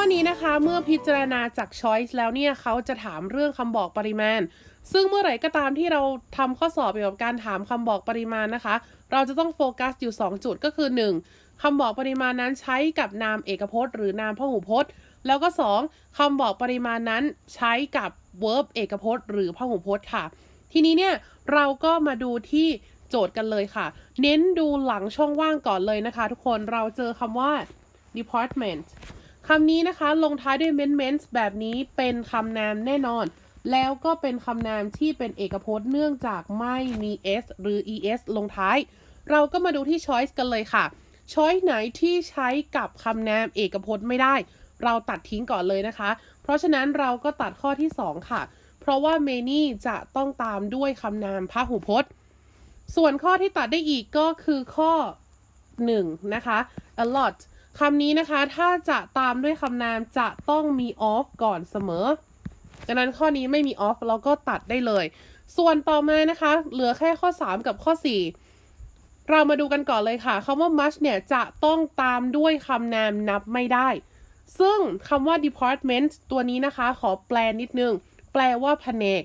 ข้อนี้นะคะเมื่อพิจารณาจาก choice แล้วเนี่ยเขาจะถามเรื่องคำบอกปริมาณ ซึ่งเมื่อไหร่ก็ตามที่เราทำข้อสอบเกี่ยวกับการถามคำบอกปริมาณนะคะ เราจะต้องโฟกัสอยู่ 2 จุดก็คือ 1. คำบอกปริมาณนั้นใช้กับนามเอกพจน์ หรือนามพหูพจน์ แล้วก็ 2. คำบอกปริมาณนั้นใช้กับ verb เอกพจน์ หรือพหูพจน์ค่ะ ทีนี้เนี่ยเราก็มาดูที่โจทย์กันเลยค่ะ เน้นดูหลังช่องว่างก่อนเลยนะคะ ทุกคนเราเจอคำว่า department คำนี้นะคะลงท้ายด้วย ment ment แบบนี้เป็นคำนามแน่นอน แล้วก็เป็นคำนามที่เป็นเอกพจน์เนื่องจากไม่มี s หรือ es ลงท้าย เราก็มาดูที่ choice กันเลยค่ะ choice ไหนที่ใช้กับคำนามเอกพจน์ไม่ได้ เราตัดทิ้งก่อนเลยนะคะ เพราะฉะนั้นเราก็ตัดข้อที่ 2 ค่ะ เพราะว่า many จะต้องตามด้วยคำนามพหูพจน์ ส่วนข้อที่ตัดได้อีกก็คือข้อ 1 นะคะ a lot คำนี้นะคะ ถ้าจะตามด้วยคำนามจะต้องมี off ก่อนเสมอดังนั้นข้อนี้ไม่มี off เราก็ตัดได้เลย ส่วนต่อมานะคะ เหลือแค่ข้อ 3 กับข้อ 4 เรามาดูกันก่อนเลยค่ะคำว่า much เนี่ย จะต้องตามด้วยคำนามนับไม่ได้ ซึ่งคำว่า department ตัวนี้นะคะ ขอแปลนิดนึง แปลว่าแผนก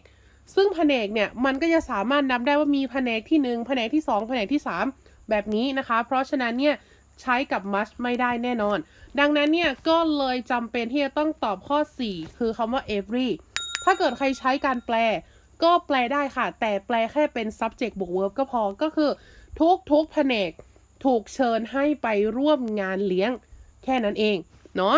ซึ่งแผนกเนี่ย มันก็จะสามารถนับได้ว่ามีแผนกที่ 1 แผนกที่ 2 แผนกที่ 3 แบบนี้นะคะ เพราะฉะนั้นเนี่ย ใช้กับ must ไม่ได้แน่นอน ดังนั้นเนี่ย ก็เลยจำเป็นที่จะต้องตอบข้อ 4 คือคำว่า every ถ้าเกิดใครใช้การแปล ก็แปลได้ค่ะ แต่แปลแค่เป็น subject บวก verb ก็พอ ก็คือ ทุกทุกแผนก ถูกเชิญให้ไปร่วมงานเลี้ยง แค่นั้นเอง เนาะ